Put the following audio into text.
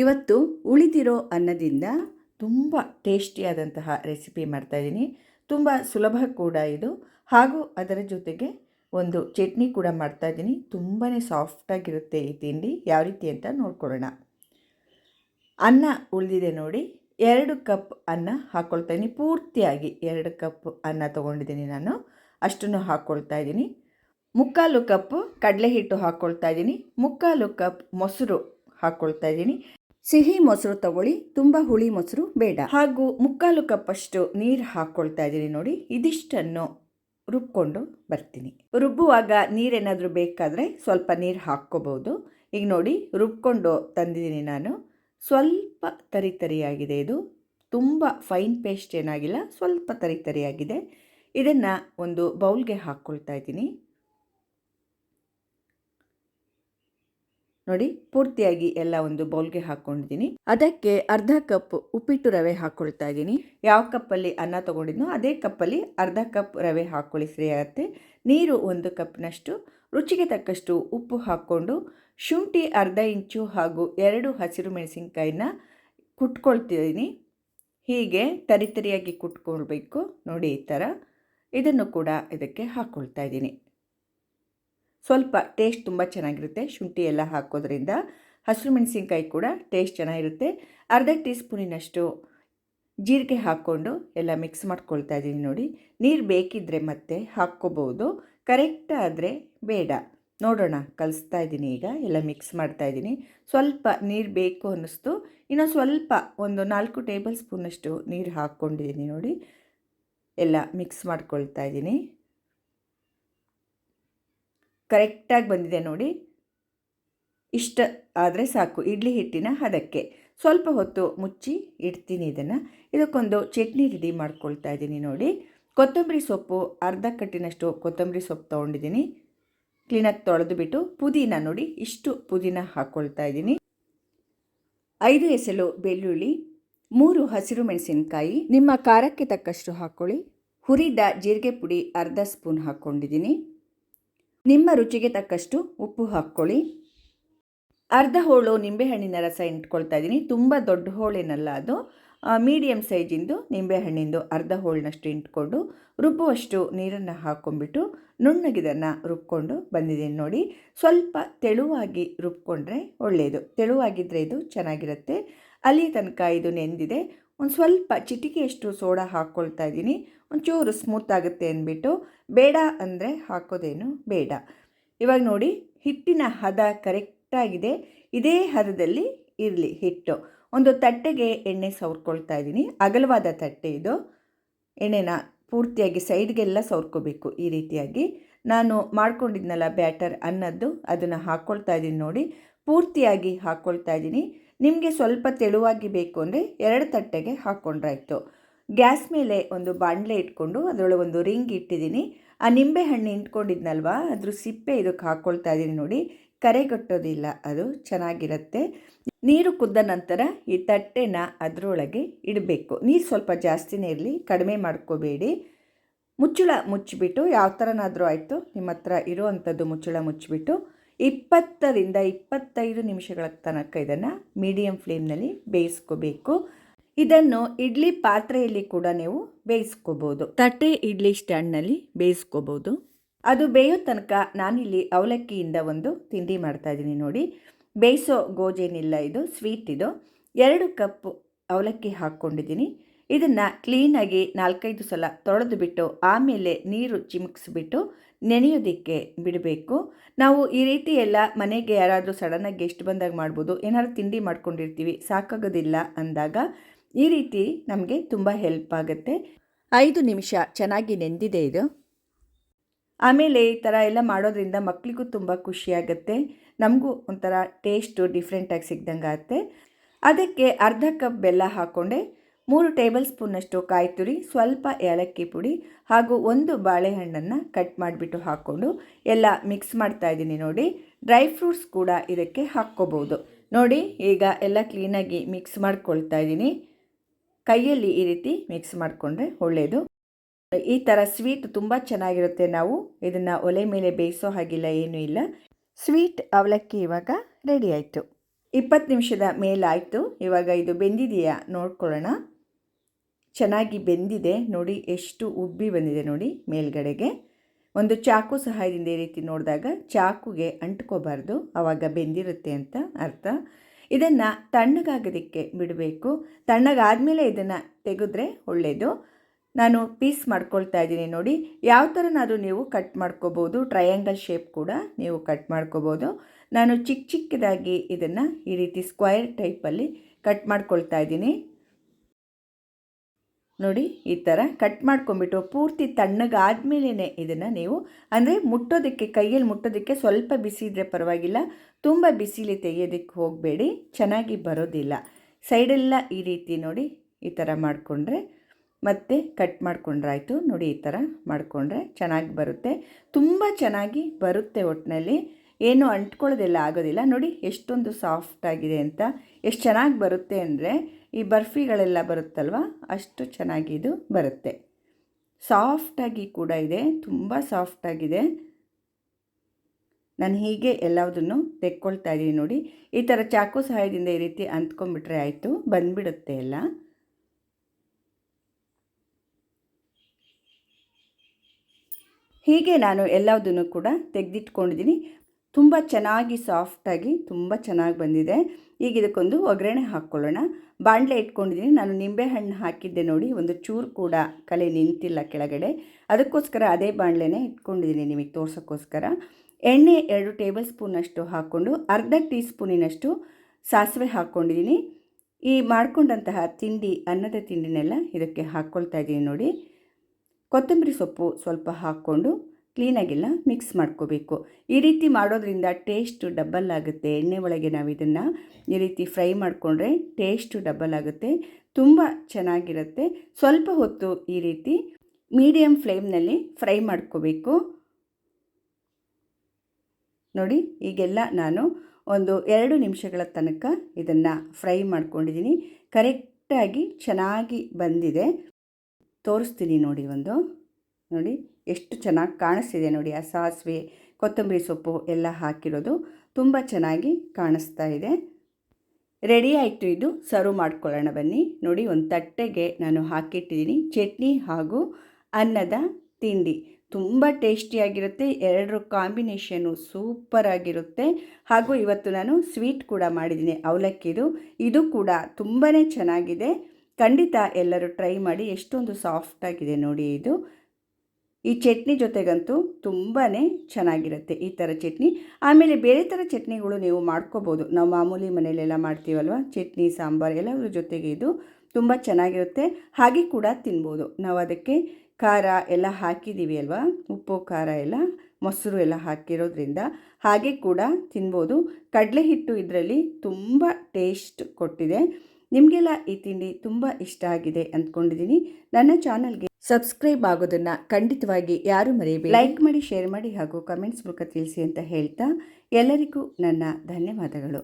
ಇವತ್ತು ಉಳಿದಿರೋ ಅನ್ನದಿಂದ ತುಂಬ ಟೇಸ್ಟಿಯಾದಂತಹ ರೆಸಿಪಿ ಮಾಡ್ತಾಯಿದ್ದೀನಿ ತುಂಬ ಸುಲಭ ಕೂಡ ಇದು. ಹಾಗೂ ಅದರ ಜೊತೆಗೆ ಒಂದು ಚಟ್ನಿ ಕೂಡ ಮಾಡ್ತಾಯಿದ್ದೀನಿ ತುಂಬಾ ಸಾಫ್ಟಾಗಿರುತ್ತೆ ಈ ತಿಂಡಿ. ಯಾವ ರೀತಿ ಅಂತ ನೋಡ್ಕೊಳ್ಳೋಣ. ಅನ್ನ ಉಳಿದಿದೆ ನೋಡಿ. ಎರಡು ಕಪ್ ಅನ್ನ ಹಾಕ್ಕೊಳ್ತಾ ಇದ್ದೀನಿ. ಪೂರ್ತಿಯಾಗಿ ಎರಡು ಕಪ್ ಅನ್ನ ತೊಗೊಂಡಿದ್ದೀನಿ ನಾನು. ಅಷ್ಟನ್ನು ಹಾಕ್ಕೊಳ್ತಾ ಇದ್ದೀನಿ. ಮುಕ್ಕಾಲು ಕಪ್ ಕಡಲೆ ಹಿಟ್ಟು ಹಾಕ್ಕೊಳ್ತಾ ಇದ್ದೀನಿ. ಮುಕ್ಕಾಲು ಕಪ್ ಮೊಸರು ಹಾಕ್ಕೊಳ್ತಾ ಇದ್ದೀನಿ. ಸಿಹಿ ಮೊಸರು ತಗೊಳ್ಳಿ, ತುಂಬ ಹುಳಿ ಮೊಸರು ಬೇಡ. ಹಾಗೂ ಮುಕ್ಕಾಲು ಕಪ್ಪಷ್ಟು ನೀರು ಹಾಕ್ಕೊಳ್ತಾ ಇದ್ದೀನಿ ನೋಡಿ, ಇದಿಷ್ಟನ್ನು ರುಬ್ಕೊಂಡು ಬರ್ತೀನಿ. ರುಬ್ಬುವಾಗ ನೀರೇನಾದರೂ ಬೇಕಾದರೆ ಸ್ವಲ್ಪ ನೀರು ಹಾಕ್ಕೋಬೋದು. ಈಗ ನೋಡಿ, ರುಬ್ಕೊಂಡು ತಂದಿದ್ದೀನಿ ನಾನು. ಸ್ವಲ್ಪ ತರಿ ತರಿಯಾಗಿದೆ ಇದು. ತುಂಬ ಫೈನ್ ಪೇಸ್ಟ್ ಏನಾಗಿಲ್ಲ, ಸ್ವಲ್ಪ ತರಿ ತರಿಯಾಗಿದೆ. ಇದನ್ನು ಒಂದು ಬೌಲ್ಗೆ ಹಾಕ್ಕೊಳ್ತಾ ಇದ್ದೀನಿ. ನೋಡಿ, ಪೂರ್ತಿಯಾಗಿ ಎಲ್ಲ ಒಂದು ಬೌಲ್ಗೆ ಹಾಕ್ಕೊಂಡಿದ್ದೀನಿ. ಅದಕ್ಕೆ ಅರ್ಧ ಕಪ್ ಉಪ್ಪಿಟ್ಟು ರವೆ ಹಾಕ್ಕೊಳ್ತಾ ಇದ್ದೀನಿ. ಯಾವ ಕಪ್ಪಲ್ಲಿ ಅನ್ನ ತೊಗೊಂಡಿದ್ನೋ ಅದೇ ಕಪ್ಪಲ್ಲಿ ಅರ್ಧ ಕಪ್ ರವೆ ಹಾಕ್ಕೊಳ್ಳಿ ಸರಿ ಆಗುತ್ತೆ ನೀರು ಒಂದು ಕಪ್ನಷ್ಟು, ರುಚಿಗೆ ತಕ್ಕಷ್ಟು ಉಪ್ಪು ಹಾಕ್ಕೊಂಡು, ಶುಂಠಿ ಅರ್ಧ ಇಂಚು ಹಾಗೂ ಎರಡು ಹಸಿರು ಮೆಣಸಿನ್ಕಾಯಿನ ಕುಟ್ಕೊಳ್ತಿದ್ದೀನಿ ಹೀಗೆ ತರಿತರಿಯಾಗಿ ಕುಟ್ಕೊಳ್ಬೇಕು. ನೋಡಿ ಈ ಥರ. ಇದನ್ನು ಕೂಡ ಇದಕ್ಕೆ ಹಾಕ್ಕೊಳ್ತಾ ಇದ್ದೀನಿ. ಸ್ವಲ್ಪ ಟೇಸ್ಟ್ ತುಂಬ ಚೆನ್ನಾಗಿರುತ್ತೆ. ಶುಂಠಿ ಎಲ್ಲ ಹಾಕೋದ್ರಿಂದ ಹಸಿರು ಮೆಣಸಿನ್ಕಾಯಿ ಕೂಡ ಟೇಸ್ಟ್ ಚೆನ್ನಾಗಿರುತ್ತೆ. ಅರ್ಧ ಟೀ ಸ್ಪೂನಿನಷ್ಟು ಜೀರಿಗೆ ಹಾಕ್ಕೊಂಡು ಎಲ್ಲ ಮಿಕ್ಸ್ ಮಾಡ್ಕೊಳ್ತಾ ಇದ್ದೀನಿ ನೋಡಿ. ನೀರು ಬೇಕಿದ್ದರೆ ಮತ್ತೆ ಹಾಕ್ಕೋಬೋದು. ಕರೆಕ್ಟ್ ಆದರೆ ಬೇಡ. ನೋಡೋಣ, ಕಲಿಸ್ತಾ ಇದ್ದೀನಿ ಈಗ. ಎಲ್ಲ ಮಿಕ್ಸ್ ಮಾಡ್ತಾ ಇದ್ದೀನಿ. ಸ್ವಲ್ಪ ನೀರು ಬೇಕು ಅನ್ನಿಸ್ತು. ಇನ್ನು ಸ್ವಲ್ಪ ಒಂದು ನಾಲ್ಕು ಟೇಬಲ್ ಸ್ಪೂನಷ್ಟು ನೀರು ಹಾಕ್ಕೊಂಡಿದ್ದೀನಿ ನೋಡಿ. ಎಲ್ಲ ಮಿಕ್ಸ್ ಮಾಡ್ಕೊಳ್ತಾ ಇದ್ದೀನಿ. ಕರೆಕ್ಟಾಗಿ ಬಂದಿದೆ ನೋಡಿ. ಇಷ್ಟ ಆದರೆ ಸಾಕು ಇಡ್ಲಿ ಹಿಟ್ಟಿನ ಹದಕ್ಕೆ. ಸ್ವಲ್ಪ ಹೊತ್ತು ಮುಚ್ಚಿ ಇಡ್ತೀನಿ ಇದನ್ನು. ಇದಕ್ಕೊಂದು ಚಟ್ನಿ ರೆಡಿ ಮಾಡ್ಕೊಳ್ತಾ ಇದ್ದೀನಿ ನೋಡಿ. ಕೊತ್ತಂಬರಿ ಸೊಪ್ಪು, ಅರ್ಧ ಕಟ್ಟಿನಷ್ಟು ಕೊತ್ತಂಬರಿ ಸೊಪ್ಪು ತೊಗೊಂಡಿದ್ದೀನಿ. ಕ್ಲೀನಾಗಿ ತೊಳೆದು ಬಿಟ್ಟು ಪುದೀನ ನೋಡಿ, ಇಷ್ಟು ಪುದೀನ ಹಾಕ್ಕೊಳ್ತಾ ಇದ್ದೀನಿ. ಐದು ಎಸಲು ಬೆಳ್ಳುಳ್ಳಿ, ಮೂರು ಹಸಿರು ಮೆಣಸಿನಕಾಯಿ, ನಿಮ್ಮ ಖಾರಕ್ಕೆ ತಕ್ಕಷ್ಟು ಹಾಕ್ಕೊಳ್ಳಿ ಹುರಿದ ಜೀರಿಗೆ ಪುಡಿ ಅರ್ಧ ಸ್ಪೂನ್ ಹಾಕ್ಕೊಂಡಿದ್ದೀನಿ ನಿಮ್ಮ ರುಚಿಗೆ ತಕ್ಕಷ್ಟು ಉಪ್ಪು ಹಾಕ್ಕೊಳ್ಳಿ. ಅರ್ಧ ಹೋಳು ನಿಂಬೆಹಣ್ಣಿನ ರಸ ಇಟ್ಕೊಳ್ತಾ ಇದ್ದೀನಿ. ತುಂಬ ದೊಡ್ಡ ಹೋಳೇನಲ್ಲ ಅದು. ಮೀಡಿಯಮ್ ಸೈಜಿಂದು ನಿಂಬೆಹಣ್ಣಿಂದು ಅರ್ಧ ಹೋಳಿನಷ್ಟು ಇಟ್ಕೊಂಡು ರುಬ್ಬುವಷ್ಟು ನೀರನ್ನು ಹಾಕ್ಕೊಂಡ್ಬಿಟ್ಟು ನುಣ್ಣಗಿದನ್ನು ರುಬ್ಕೊಂಡು ಬಂದಿದ್ದೀನಿ ನೋಡಿ. ಸ್ವಲ್ಪ ತೆಳುವಾಗಿ ರುಬ್ಕೊಂಡ್ರೆ ಒಳ್ಳೆಯದು ತೆಳುವಾಗಿದ್ದರೆ ಇದು ಚೆನ್ನಾಗಿರುತ್ತೆ. ಅಲ್ಲಿ ತನಕ ಇದು ನೆಂದಿದೆ. ಒಂದು ಸ್ವಲ್ಪ ಚಿಟಿಕೆಯಷ್ಟು ಸೋಡಾ ಹಾಕ್ಕೊಳ್ತಾ ಇದ್ದೀನಿ. ಒಂಚೂರು ಸ್ಮೂತ್ ಆಗುತ್ತೆ ಅಂದ್ಬಿಟ್ಟು ಬೇಡ ಅಂದರೆ ಹಾಕೋದೇನು ಬೇಡ. ಇವಾಗ ನೋಡಿ, ಹಿಟ್ಟಿನ ಹದ ಕರೆಕ್ಟಾಗಿದೆ ಇದೇ ಹದದಲ್ಲಿ ಇರಲಿ ಹಿಟ್ಟು. ಒಂದು ತಟ್ಟೆಗೆ ಎಣ್ಣೆ ಸವರ್ಕೊಳ್ತಾ ಇದ್ದೀನಿ. ಅಗಲವಾದ ತಟ್ಟೆ ಇದು. ಎಣ್ಣೆನ ಪೂರ್ತಿಯಾಗಿ ಸೈಡ್ಗೆಲ್ಲ ಸವರ್ಕೋಬೇಕು ಈ ರೀತಿಯಾಗಿ. ನಾನು ಮಾಡ್ಕೊಂಡಿದ್ನಲ್ಲ ಬ್ಯಾಟರ್ ಅನ್ನದ್ದು, ಅದನ್ನು ಹಾಕ್ಕೊಳ್ತಾ ಇದ್ದೀನಿ ನೋಡಿ. ಪೂರ್ತಿಯಾಗಿ ಹಾಕ್ಕೊಳ್ತಾ ಇದ್ದೀನಿ. ನಿಮಗೆ ಸ್ವಲ್ಪ ತೆಳುವಾಗಿ ಬೇಕು ಅಂದರೆ ಎರಡು ತಟ್ಟೆಗೆ ಹಾಕ್ಕೊಂಡ್ರಾಯ್ತು ಗ್ಯಾಸ್ ಮೇಲೆ ಒಂದು ಬಾಣಲೆ ಇಟ್ಕೊಂಡು ಅದರೊಳಗೆ ಒಂದು ರಿಂಗ್ ಇಟ್ಟಿದ್ದೀನಿ. ಆ ನಿಂಬೆ ಹಣ್ಣು ಇಟ್ಕೊಂಡಿದ್ನಲ್ವ ಅದ್ರ ಸಿಪ್ಪೆ ಇದಕ್ಕೆ ಹಾಕ್ಕೊಳ್ತಾ ಇದ್ದೀನಿ ನೋಡಿ. ಕರೆಗಟ್ಟೋದಿಲ್ಲ, ಅದು ಚೆನ್ನಾಗಿರುತ್ತೆ. ನೀರು ಕುದ್ದ ನಂತರ ಈ ತಟ್ಟೆನ ಅದರೊಳಗೆ ಇಡಬೇಕು. ನೀರು ಸ್ವಲ್ಪ ಜಾಸ್ತಿನೇ ಇರಲಿ, ಕಡಿಮೆ ಮಾಡ್ಕೋಬೇಡಿ. ಮುಚ್ಚಳ ಮುಚ್ಚಿಬಿಟ್ಟು ಯಾವ ಥರನಾದರೂ ಆಯಿತು, ನಿಮ್ಮ ಹತ್ರ ಇರುವಂಥದ್ದು ಮುಚ್ಚಳ ಮುಚ್ಚಿಬಿಟ್ಟು ಇಪ್ಪತ್ತರಿಂದ ಇಪ್ಪತ್ತೈದು ನಿಮಿಷಗಳ ತನಕ ಇದನ್ನು ಮೀಡಿಯಂ ಫ್ಲೇಮ್ನಲ್ಲಿ ಬೇಯಿಸ್ಕೋಬೇಕು. ಇದನ್ನು ಇಡ್ಲಿ ಪಾತ್ರೆಯಲ್ಲಿ ಕೂಡ ನೀವು ಬೇಯಿಸ್ಕೋಬೋದು. ತಟ್ಟೆ ಇಡ್ಲಿ ಸ್ಟ್ಯಾಂಡ್ನಲ್ಲಿ ಬೇಯಿಸ್ಕೋಬೋದು. ಅದು ಬೇಯೋ ತನಕ ನಾನಿಲ್ಲಿ ಅವಲಕ್ಕಿಯಿಂದ ಒಂದು ತಿಂಡಿ ಮಾಡ್ತಾ ಇದ್ದೀನಿ ನೋಡಿ. ಬೇಯಿಸೋ ಗೋಜೇನಿಲ್ಲ ಇದು ಸ್ವೀಟ್ ಇದು. ಎರಡು ಕಪ್ ಅವಲಕ್ಕಿ ಹಾಕ್ಕೊಂಡಿದ್ದೀನಿ. ಇದನ್ನು ಕ್ಲೀನಾಗಿ ನಾಲ್ಕೈದು ಸಲ ತೊಳೆದು ಬಿಟ್ಟು ಆಮೇಲೆ ನೀರು ಚಿಮುಕ್ಸ್ಬಿಟ್ಟು ನೆನೆಯೋದಕ್ಕೆ ಬಿಡಬೇಕು. ನಾವು ಈ ರೀತಿ ಎಲ್ಲ ಮನೆಗೆ ಯಾರಾದರೂ ಸಡನ್ನಾಗಿ ಗೆಸ್ಟ್ ಬಂದಾಗ ಮಾಡ್ಬೋದು. ಏನಾದ್ರು ತಿಂಡಿ ಮಾಡ್ಕೊಂಡಿರ್ತೀವಿ, ಸಾಕಾಗೋದಿಲ್ಲ ಅಂದಾಗ ಈ ರೀತಿ ನಮಗೆ ತುಂಬ ಹೆಲ್ಪ್ ಆಗುತ್ತೆ. ಐದು ನಿಮಿಷ ಚೆನ್ನಾಗಿ ನೆಂದಿದೆ ಇದು. ಆಮೇಲೆ ಈ ಥರ ಎಲ್ಲ ಮಾಡೋದ್ರಿಂದ ಮಕ್ಕಳಿಗೂ ತುಂಬ ಖುಷಿಯಾಗುತ್ತೆ ನಮಗೂ ಒಂಥರ ಟೇಸ್ಟು ಡಿಫ್ರೆಂಟಾಗಿ ಸಿಗ್ದಂಗೆ ಆಗುತ್ತೆ ಅದಕ್ಕೆ ಅರ್ಧ ಕಪ್ ಬೆಲ್ಲ ಹಾಕ್ಕೊಂಡೆ ಮೂರು ಟೇಬಲ್ ಸ್ಪೂನಷ್ಟು ಕಾಯಿ ತುರಿ, ಸ್ವಲ್ಪ ಏಲಕ್ಕಿ ಪುಡಿ ಹಾಗೂ ಒಂದು ಬಾಳೆಹಣ್ಣನ್ನು ಕಟ್ ಮಾಡಿಬಿಟ್ಟು ಹಾಕ್ಕೊಂಡು ಎಲ್ಲ ಮಿಕ್ಸ್ ಮಾಡ್ತಾ ಇದ್ದೀನಿ ನೋಡಿ. ಡ್ರೈ ಫ್ರೂಟ್ಸ್ ಕೂಡ ಇದಕ್ಕೆ ಹಾಕ್ಕೋಬೋದು. ನೋಡಿ, ಈಗ ಎಲ್ಲ ಕ್ಲೀನಾಗಿ ಮಿಕ್ಸ್ ಮಾಡ್ಕೊಳ್ತಾ ಇದ್ದೀನಿ. ಕೈಯಲ್ಲಿ ಈ ರೀತಿ ಮಿಕ್ಸ್ ಮಾಡಿಕೊಂಡ್ರೆ ಒಳ್ಳೆಯದು ಈ ಥರ ಸ್ವೀಟ್ ತುಂಬ ಚೆನ್ನಾಗಿರುತ್ತೆ. ನಾವು ಇದನ್ನು ಒಲೆ ಮೇಲೆ ಬೇಯಿಸೋ ಹಾಗಿಲ್ಲ, ಏನೂ ಇಲ್ಲ. ಸ್ವೀಟ್ ಅವಲಕ್ಕಿ ಇವಾಗ ರೆಡಿ ಆಯಿತು. ಇಪ್ಪತ್ತು ನಿಮಿಷದ ಮೇಲಾಯಿತು. ಇವಾಗ ಇದು ಬೆಂದಿದೆಯಾ ನೋಡ್ಕೊಳ್ಳೋಣ. ಚೆನ್ನಾಗಿ ಬೆಂದಿದೆ ನೋಡಿ, ಎಷ್ಟು ಉಬ್ಬಿ ಬಂದಿದೆ ನೋಡಿ ಮೇಲ್ಗಡೆಗೆ. ಒಂದು ಚಾಕು ಸಹಾಯದಿಂದ ಈ ರೀತಿ ನೋಡಿದಾಗ ಚಾಕುಗೆ ಅಂಟ್ಕೋಬಾರ್ದು ಆವಾಗ ಬೆಂದಿರುತ್ತೆ ಅಂತ ಅರ್ಥ. ಇದನ್ನು ತಣ್ಣಗಾಗೋದಕ್ಕೆ ಬಿಡಬೇಕು. ತಣ್ಣಗಾದಮೇಲೆ ಇದನ್ನು ತೆಗೆದ್ರೆ ಒಳ್ಳೆಯದು ನಾನು ಪೀಸ್ ಮಾಡ್ಕೊಳ್ತಾ ಇದ್ದೀನಿ ನೋಡಿ. ಯಾವ ಥರನಾದರೂ ನೀವು ಕಟ್ ಮಾಡ್ಕೋಬೋದು, ಟ್ರಯಾಂಗಲ್ ಶೇಪ್ ಕೂಡ ನೀವು ಕಟ್ ಮಾಡ್ಕೋಬೋದು. ನಾನು ಚಿಕ್ಕ ಚಿಕ್ಕದಾಗಿ ಇದನ್ನು ಈ ರೀತಿ ಸ್ಕ್ವೈರ್ ಟೈಪಲ್ಲಿ ಕಟ್ ಮಾಡ್ಕೊಳ್ತಾ ಇದ್ದೀನಿ. ನೋಡಿ, ಈ ಥರ ಕಟ್ ಮಾಡ್ಕೊಂಬಿಟ್ಟು ಪೂರ್ತಿ ತಣ್ಣಗಾದ್ಮೇಲೇ ಇದನ್ನು ನೀವು, ಅಂದರೆ ಮುಟ್ಟೋದಕ್ಕೆ, ಕೈಯಲ್ಲಿ ಮುಟ್ಟೋದಕ್ಕೆ ಸ್ವಲ್ಪ ಬಿಸಿ ಇದ್ದರೆ ಪರವಾಗಿಲ್ಲ, ತುಂಬ ಬಿಸಿಲಿ ತೆಗೆಯೋದಕ್ಕೆ ಹೋಗಬೇಡಿ, ಚೆನ್ನಾಗಿ ಬರೋದಿಲ್ಲ. ಸೈಡೆಲ್ಲ ಈ ರೀತಿ ನೋಡಿ, ಈ ಥರ ಮಾಡಿಕೊಂಡ್ರೆ, ಮತ್ತೆ ಕಟ್ ಮಾಡ್ಕೊಂಡ್ರಾಯ್ತು ನೋಡಿ ಈ ಥರ ಮಾಡಿಕೊಂಡ್ರೆ ಚೆನ್ನಾಗಿ ಬರುತ್ತೆ. ತುಂಬ ಚೆನ್ನಾಗಿ ಬರುತ್ತೆ ಒಟ್ಟಿನಲ್ಲಿ ಏನು ಅಂಟ್ಕೊಳ್ಳೋದೆಲ್ಲ ಆಗೋದಿಲ್ಲ. ನೋಡಿ, ಎಷ್ಟೊಂದು ಸಾಫ್ಟಾಗಿದೆ ಅಂತ, ಎಷ್ಟು ಚೆನ್ನಾಗಿ ಬರುತ್ತೆ ಅಂದರೆ ಈ ಬರ್ಫಿಗಳೆಲ್ಲ ಬರುತ್ತಲ್ವ? ಅಷ್ಟು ಚೆನ್ನಾಗಿ ಇದು ಬರುತ್ತೆ. ಸಾಫ್ಟಾಗಿ ಕೂಡ ಇದೆ, ತುಂಬ ಸಾಫ್ಟಾಗಿದೆ. ನಾನು ಹೀಗೆ ಎಲ್ಲದನ್ನು ತೆಕ್ಕೊಳ್ತಾ ಇದ್ದೀನಿ ನೋಡಿ. ಈ ಥರ ಚಾಕು ಸಹಾಯದಿಂದ ಈ ರೀತಿ ಅಂದ್ಕೊಂಬಿಟ್ರೆ ಆಯಿತು, ಬಂದ್ಬಿಡುತ್ತೆ ಎಲ್ಲ. ಹೀಗೆ ನಾನು ಎಲ್ಲದನ್ನು ಕೂಡ ತೆಗೆದಿಟ್ಕೊಂಡಿದ್ದೀನಿ. ತುಂಬ ಚೆನ್ನಾಗಿ ಸಾಫ್ಟಾಗಿ ತುಂಬ ಚೆನ್ನಾಗಿ ಬಂದಿದೆ. ಈಗ ಇದಕ್ಕೊಂದು ಒಗ್ಗರಣೆ ಹಾಕ್ಕೊಳ್ಳೋಣ. ಬಾಣಲೆ ಇಟ್ಕೊಂಡಿದ್ದೀನಿ. ನಾನು ನಿಂಬೆಹಣ್ಣು ಹಾಕಿದ್ದೆ ನೋಡಿ, ಒಂದು ಚೂರು ಕೂಡ ಕಲೆ ನಿಂತಿಲ್ಲ ಕೆಳಗಡೆ. ಅದಕ್ಕೋಸ್ಕರ ಅದೇ ಬಾಣಲೆನೇ ಇಟ್ಕೊಂಡಿದ್ದೀನಿ ನಿಮಗೆ ತೋರ್ಸೋಕ್ಕೋಸ್ಕರ. ಎಣ್ಣೆ ಎರಡು ಟೇಬಲ್ ಸ್ಪೂನಷ್ಟು ಹಾಕ್ಕೊಂಡು, ಅರ್ಧ ಟೀ ಸ್ಪೂನಿನಷ್ಟು ಸಾಸಿವೆ ಹಾಕ್ಕೊಂಡಿದ್ದೀನಿ. ಈ ಮಾಡ್ಕೊಂಡಂತಹ ತಿಂಡಿ, ಅನ್ನದ ತಿಂಡಿನೆಲ್ಲ ಇದಕ್ಕೆ ಹಾಕ್ಕೊಳ್ತಾ ಇದ್ದೀನಿ ನೋಡಿ. ಕೊತ್ತಂಬರಿ ಸೊಪ್ಪು ಸ್ವಲ್ಪ ಹಾಕ್ಕೊಂಡು ಕ್ಲೀನಾಗೆಲ್ಲ ಮಿಕ್ಸ್ ಮಾಡ್ಕೋಬೇಕು. ಈ ರೀತಿ ಮಾಡೋದ್ರಿಂದ ಟೇಸ್ಟು ಡಬ್ಬಲ್ ಆಗುತ್ತೆ. ಎಣ್ಣೆ ಒಳಗೆ ನಾವು ಇದನ್ನು ಈ ರೀತಿ ಫ್ರೈ ಮಾಡಿಕೊಂಡ್ರೆ ಟೇಸ್ಟು ಡಬ್ಬಲ್ ಆಗುತ್ತೆ. ತುಂಬ ಚೆನ್ನಾಗಿರುತ್ತೆ. ಸ್ವಲ್ಪ ಹೊತ್ತು ಈ ರೀತಿ ಮೀಡಿಯಮ್ ಫ್ಲೇಮ್ನಲ್ಲಿ ಫ್ರೈ ಮಾಡ್ಕೋಬೇಕು. ನೋಡಿ, ಈಗೆಲ್ಲ ನಾನು ಒಂದು ಎರಡು ನಿಮಿಷಗಳ ತನಕ ಇದನ್ನು ಫ್ರೈ ಮಾಡ್ಕೊಂಡಿದ್ದೀನಿ. ಕರೆಕ್ಟಾಗಿ ಚೆನ್ನಾಗಿ ಬಂದಿದೆ. ತೋರಿಸ್ತೀನಿ ನೋಡಿ ಒಂದು. ನೋಡಿ. ಎಷ್ಟು ಚೆನ್ನಾಗಿ ಕಾಣಿಸ್ತಿದೆ ನೋಡಿ, ಆ ಸಾಸಿವೆ, ಕೊತ್ತಂಬರಿ ಸೊಪ್ಪು ಎಲ್ಲ ಹಾಕಿರೋದು ತುಂಬ ಚೆನ್ನಾಗಿ ಕಾಣಿಸ್ತಾ ಇದೆ. ರೆಡಿ ಆಯಿತು ಇದು, ಸರ್ವ್ ಮಾಡ್ಕೊಳ್ಳೋಣ ಬನ್ನಿ. ನೋಡಿ, ಒಂದು ತಟ್ಟೆಗೆ ನಾನು ಹಾಕಿಟ್ಟಿದ್ದೀನಿ ಚಟ್ನಿ ಹಾಗೂ ಅನ್ನದ ತಿಂಡಿ. ತುಂಬ ಟೇಸ್ಟಿಯಾಗಿರುತ್ತೆ ಎರಡರ ಕಾಂಬಿನೇಷನು ಸೂಪರ್ ಆಗಿರುತ್ತೆ. ಹಾಗೂ ಇವತ್ತು ನಾನು ಸ್ವೀಟ್ ಕೂಡ ಮಾಡಿದ್ದೀನಿ, ಅವಲಕ್ಕಿದು. ಇದು ಕೂಡ ತುಂಬಾ ಚೆನ್ನಾಗಿದೆ. ಖಂಡಿತ ಎಲ್ಲರೂ ಟ್ರೈ ಮಾಡಿ, ಎಷ್ಟೊಂದು ಸಾಫ್ಟಾಗಿದೆ ನೋಡಿ ಇದು. ಈ ಚಟ್ನಿ ಜೊತೆಗಂತೂ ತುಂಬಾ ಚೆನ್ನಾಗಿರುತ್ತೆ ಈ ಥರ ಚಟ್ನಿ. ಆಮೇಲೆ ಬೇರೆ ಥರ ಚಟ್ನಿಗಳು ನೀವು ಮಾಡ್ಕೋಬೋದು. ನಾವು ಮಾಮೂಲಿ ಮನೆಯಲ್ಲೆಲ್ಲ ಮಾಡ್ತೀವಲ್ವ? ಚಟ್ನಿ, ಸಾಂಬಾರು ಎಲ್ಲದ್ರ ಜೊತೆಗೆ ಇದು ತುಂಬ ಚೆನ್ನಾಗಿರುತ್ತೆ. ಹಾಗೆ ಕೂಡ ತಿನ್ಬೋದು. ನಾವು ಅದಕ್ಕೆ ಖಾರ ಎಲ್ಲ ಹಾಕಿದ್ದೀವಿ ಅಲ್ವಾ? ಉಪ್ಪು, ಖಾರ ಎಲ್ಲ, ಮೊಸರು ಎಲ್ಲ ಹಾಕಿರೋದ್ರಿಂದ ಹಾಗೆ ಕೂಡ ತಿನ್ಬೋದು. ಕಡಲೆ ಹಿಟ್ಟು ಇದರಲ್ಲಿ ತುಂಬ ಟೇಸ್ಟ್ ಕೊಟ್ಟಿದೆ. ನಿಮಗೆಲ್ಲ ಈ ತಿಂಡಿ ತುಂಬ ಇಷ್ಟ ಆಗಿದೆ ಅಂದ್ಕೊಂಡಿದ್ದೀನಿ. ನನ್ನ ಚಾನಲ್ಗೆ ಸಬ್ಸ್ಕ್ರೈಬ್ ಆಗೋದನ್ನು ಖಂಡಿತವಾಗಿ ಯಾರು ಮರೆಯಬೇಕು ಲೈಕ್ ಮಾಡಿ, ಶೇರ್ ಮಾಡಿ ಹಾಗೂ ಕಮೆಂಟ್ಸ್ ಮೂಲಕ ತಿಳಿಸಿ ಅಂತ ಹೇಳ್ತಾ ಎಲ್ಲರಿಗೂ ನನ್ನ ಧನ್ಯವಾದಗಳು.